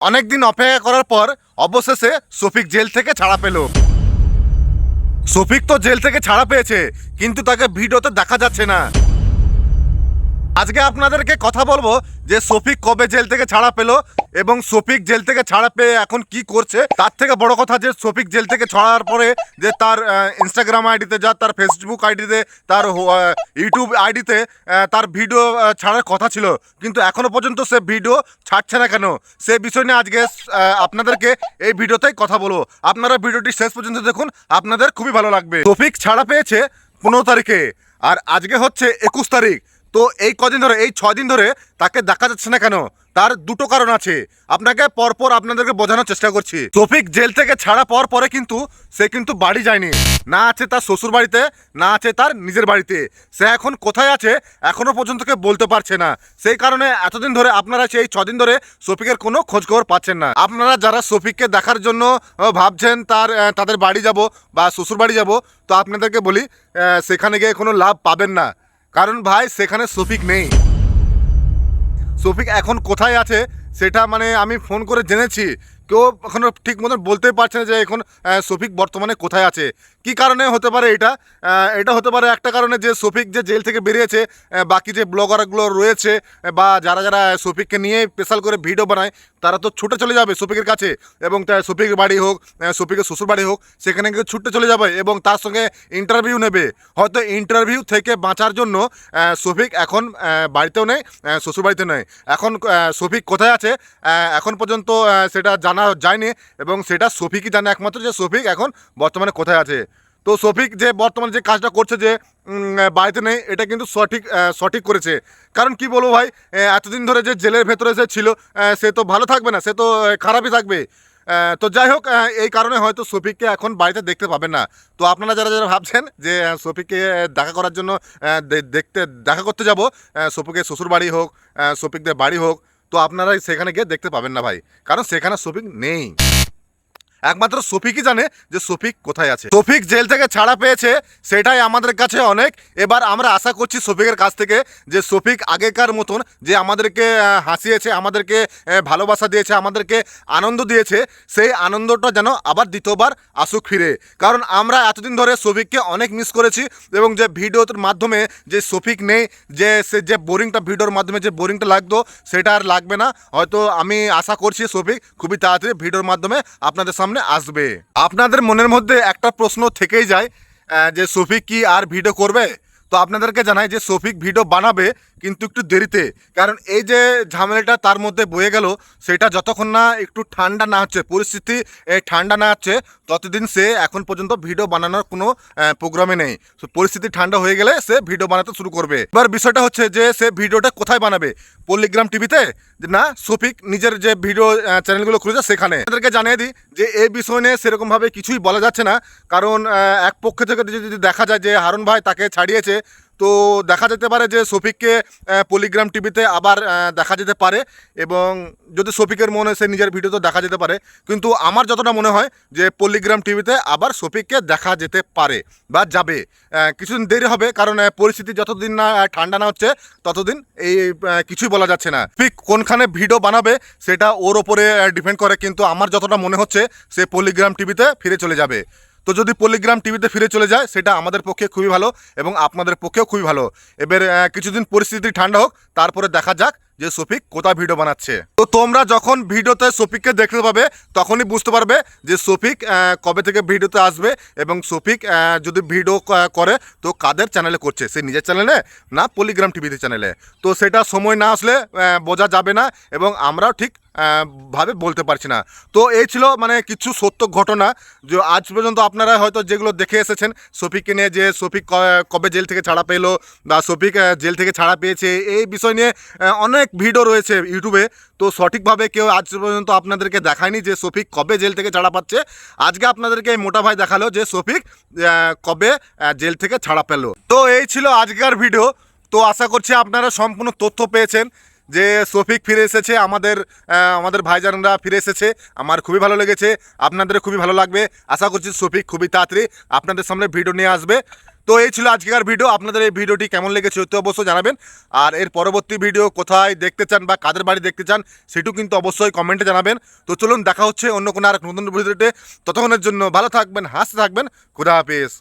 অনেকদিন অপেক্ষা করার পর অবশেষে শফিক জেল থেকে ছাড়া পেল। শফিক তো জেল থেকে ছাড়া পেয়েছে, কিন্তু তাকে ভিডিওতে দেখা যাচ্ছে না। আজকে আপনাদেরকে কথা বলব যে শফিক কবে জেল থেকে ছাড়া পেল এবং শফিক জেল থেকে ছাড়া পেয়ে এখন কি করছে। তার থেকে বড় কথা যে শফিক জেল থেকে ছাড়ার পরে যে তার ইনস্টাগ্রাম আইডিতে যা, তার ফেসবুক আইডিতে তার ইউটিউব আইডিতে তার ভিডিও ছাড়ার কথা ছিল। কিন্তু এখনও পর্যন্ত সে ভিডিও ছাড়ছে না কেন? সে বিষয় নিয়ে আজকে আপনাদেরকে এই ভিডিওতেই কথা বলব। আপনারা ভিডিওটি শেষ পর্যন্ত দেখুন, আপনাদের খুবই ভালো লাগবে। শফিক ছাড়া পেয়েছে পনেরো তারিখে, আর আজকে হচ্ছে একুশ তারিখ। তো এই কদিন ধরে, এই ছদিন ধরে তাকে দেখা যাচ্ছে না কেন? তার দুটো কারণ আছে। আপনাকে পরপর আপনাদেরকে বোঝানোর চেষ্টা করছি। শফিক জেল থেকে ছাড়া পর পরে কিন্তু সে কিন্তু বাড়ি যায়নি। না আছে তার শ্বশুর বাড়িতে, না আছে তার নিজের বাড়িতে। সে এখন কোথায় আছে এখনও পর্যন্ত কেউ বলতে পারছে না। সেই কারণে এতদিন ধরে আপনারা সেই ছদিন ধরে শফিকের কোনো খোঁজ খবর পাচ্ছেন না। আপনারা যারা শফিককে দেখার জন্য ভাবছেন তার তাদের বাড়ি যাব বা শ্বশুর বাড়ি যাব, তো আপনাদেরকে বলি সেখানে গিয়ে কোনো লাভ পাবেন না। কারণ ভাই, সেখানে সফিক নেই। সফিক এখন কোথায় আছে, সেটা মানে আমি ফোন করে জেনেছি। কেউ এখনও ঠিক মতন বলতে পারছে না যে এখন শফিক বর্তমানে কোথায় আছে। কি কারণে হতে পারে এটা? এটা হতে পারে একটা কারণে যে শফিক যে জেল থেকে বেরিয়েছে বাকি যে ব্লগারগুলো রয়েছে বা যারা যারা শফিককে নিয়ে স্পেশাল করে ভিডিও বানায় তারা তো ছুটে চলে যাবে শফিকের কাছে। এবং তার শফিকের বাড়ি হোক শফিকের শ্বশুর বাড়ি হোক সেখানে গিয়ে ছুটে চলে যাবে এবং তার সঙ্গে ইন্টারভিউ নেবে। হয়তো ইন্টারভিউ থেকে বাঁচার জন্য শফিক এখন বাড়িতেও নেই আহ, শ্বশুর বাড়িতে নেই। এখন শফিক কোথায় আছে? এখন পর্যন্ত সেটা জানা যায়নি এবং সেটা শফিকই জানে একমাত্র যে শফিক এখন বর্তমানে কোথায় আছে। তো শফিক যে বর্তমানে যে কাজটা করছে যে বাড়িতে নেই, এটা কিন্তু সঠিক সঠিক করেছে। কারণ কি বলব ভাই এতদিন ধরে যে জেলের ভেতরে সে ছিল সে তো ভালো থাকবে না, সে তো খারাপই থাকবে। তো যাই হোক এই কারণে হয়তো শফিককে এখন বাড়িতে দেখতে পাবেন না। তো আপনারা যারা যারা ভাবছেন যে শফিককে দেখা করার জন্য দেখতে, দেখা করতে যাব শফিকের শ্বশুর বাড়ি হোক শফিকদের বাড়ি হোক তো আপনারা সেখানে গিয়ে দেখতে পাবেন না ভাই কারণ সেখানে শপিং নেই। একমাত্র শফিকই জানে যে শফিক কোথায় আছে। শফিক জেল থেকে ছাড়া পেয়েছে, সেটাই আমাদের কাছে অনেক। এবার আমরা আশা করছি শফিকের কাছ থেকে যে শফিক আগেকার মতন যে আমাদেরকে হাসিয়েছে, আমাদেরকে ভালোবাসা দিয়েছে, আমাদেরকে আনন্দ দিয়েছে, সেই আনন্দটা যেন আবার দ্বিতীয়বার আসুক ফিরে। কারণ আমরা এতদিন ধরে শফিককে অনেক মিস করেছি এবং যে ভিডিওর মাধ্যমে যে শফিক নেই, যে সে যে বোরিংটা ভিডিওর মাধ্যমে যে বোরিংটা লাগতো, সেটা আর লাগবে না। হয়তো আমি আশা করছি শফিক খুবই তাড়াতাড়ি ভিডিওর মাধ্যমে আপনাদের সামনে আসবে। আপনাদের মনের মধ্যে একটা প্রশ্ন থেকেই যায় যে সফিক কি আর ভিডিও করবে? তো আপনাদেরকে জানাই যে শফিক ভিডিও বানাবে কিন্তু একটু দেরিতে। কারণ এই যে ঝামেলাটা তার মধ্যে বয়ে গেল, সেটা যতক্ষণ না একটু ঠান্ডা না হচ্ছে, পরিস্থিতি ঠান্ডা না হচ্ছে, ততদিন সে এখন পর্যন্ত ভিডিও বানানোর কোনো প্রোগ্রামে নেই। তো পরিস্থিতি ঠান্ডা হয়ে গেলে সে ভিডিও বানাতে শুরু করবে। এবার বিষয়টা হচ্ছে যে সে ভিডিওটা কোথায় বানাবে? পল্লিগ্রাম টিভিতে? না শফিক নিজের যে ভিডিও চ্যানেলগুলো খুলেছে সেখানে। তাদেরকে জানিয়ে দিই যে এই বিষয় নিয়ে সেরকমভাবে কিছুই বলা যাচ্ছে না। কারণ এক পক্ষ থেকে যদি দেখা যায় যে হারুন ভাই তাকে ছাড়িয়েছে তো দেখা যেতে পারে যে শফিককে পলিগ্রাম টিভিতে আবার দেখা যেতে পারে এবং যদি শফিকের মনে সে নিজের ভিডিওতে দেখা যেতে পারে, কিন্তু আমার যতটা মনে হয় যে পল্লিগ্রাম টিভিতে আবার শফিককে দেখা যেতে পারে বা যাবে। কিছুদিন দেরি হবে কারণ পরিস্থিতি যতদিন না ঠান্ডা না হচ্ছে, ততদিন এই কিছুই বলা যাচ্ছে না। ঠিক কোনখানে ভিডিও বানাবে সেটা ওর ওপরে ডিপেন্ড করে, কিন্তু আমার যতটা মনে হচ্ছে সে পলিগ্রাম টিভিতে ফিরে চলে যাবে। তো যদি পলিগ্রাম টিভিতে ফিরে চলে যায় সেটা আমাদের পক্ষে খুবই ভালো এবং আপনাদের পক্ষেও খুবই ভালো। এবার কিছুদিন পরিস্থিতি ঠান্ডা হোক তারপরে দেখা যাক যে শফিক কোথায় ভিডিও বানাচ্ছে। তো তোমরা যখন ভিডিওতে শফিককে দেখতে পাবে তখনই বুঝতে পারবে যে আহ, কবে থেকে ভিডিওতে আসবে এবং আহ, যদি ভিডিও করে তো কাদের চ্যানেলে করছে? সে নিজের চ্যানেলে না পলিগ্রাম টিভিতে চ্যানেলে তো সেটা সময় না আসলে বোঝা যাবে না এবং আমরাও ঠিক ভাবে বলতে পারছি না। তো এই ছিল মানে কিছু সত্য ঘটনা, যে আজ পর্যন্ত আপনারা হয়তো যেগুলো দেখে এসেছেন শফিককে নিয়ে যে শফিক কবে জেল থেকে ছাড়া পেল বা শফিক জেল থেকে ছাড়া পেয়েছে, এই বিষয় নিয়ে অনেক ভিডিও রয়েছে ইউটিউবে। তো সঠিকভাবে কেউ আজ পর্যন্ত আপনাদেরকে দেখায়নি যে শফিক কবে জেল থেকে ছাড়া পাচ্ছে। আজকে আপনাদেরকে মোটা ভাই দেখাল যে শফিক কবে জেল থেকে ছাড়া পেল। তো এই ছিল আজকের ভিডিও। তো আশা করছি আপনারা সম্পূর্ণ তথ্য পেয়েছেন। যে শফিক ফিরে এসেছে, আমাদের আমাদের ভাইজানরা ফিরে এসেছে। আমার খুবই ভালো লেগেছে, আপনাদের খুবই ভালো লাগবে। আশা করছি শফিক খুবই তাড়াতাড়ি আপনাদের সামনে ভিডিও নিয়ে আসবে। তো তো এই ছিল আজকের ভিডিও, আপনাদের এই ভিডিওটি কেমন লেগেছে অতি অবশ্যই জানাবেন। আর এর পরবর্তী ভিডিও কোথায় দেখতে চান বা কাদের বাড়ি দেখতে চান, সেটাও কিন্তু অবশ্যই কমেন্টে জানাবেন। তো চলুন, দেখা হচ্ছে অন্য কোনো আর নতুন ভিডিওতে। ততক্ষণের জন্য ভালো থাকবেন, হাসতে থাকবেন। খুদা হাফিজ।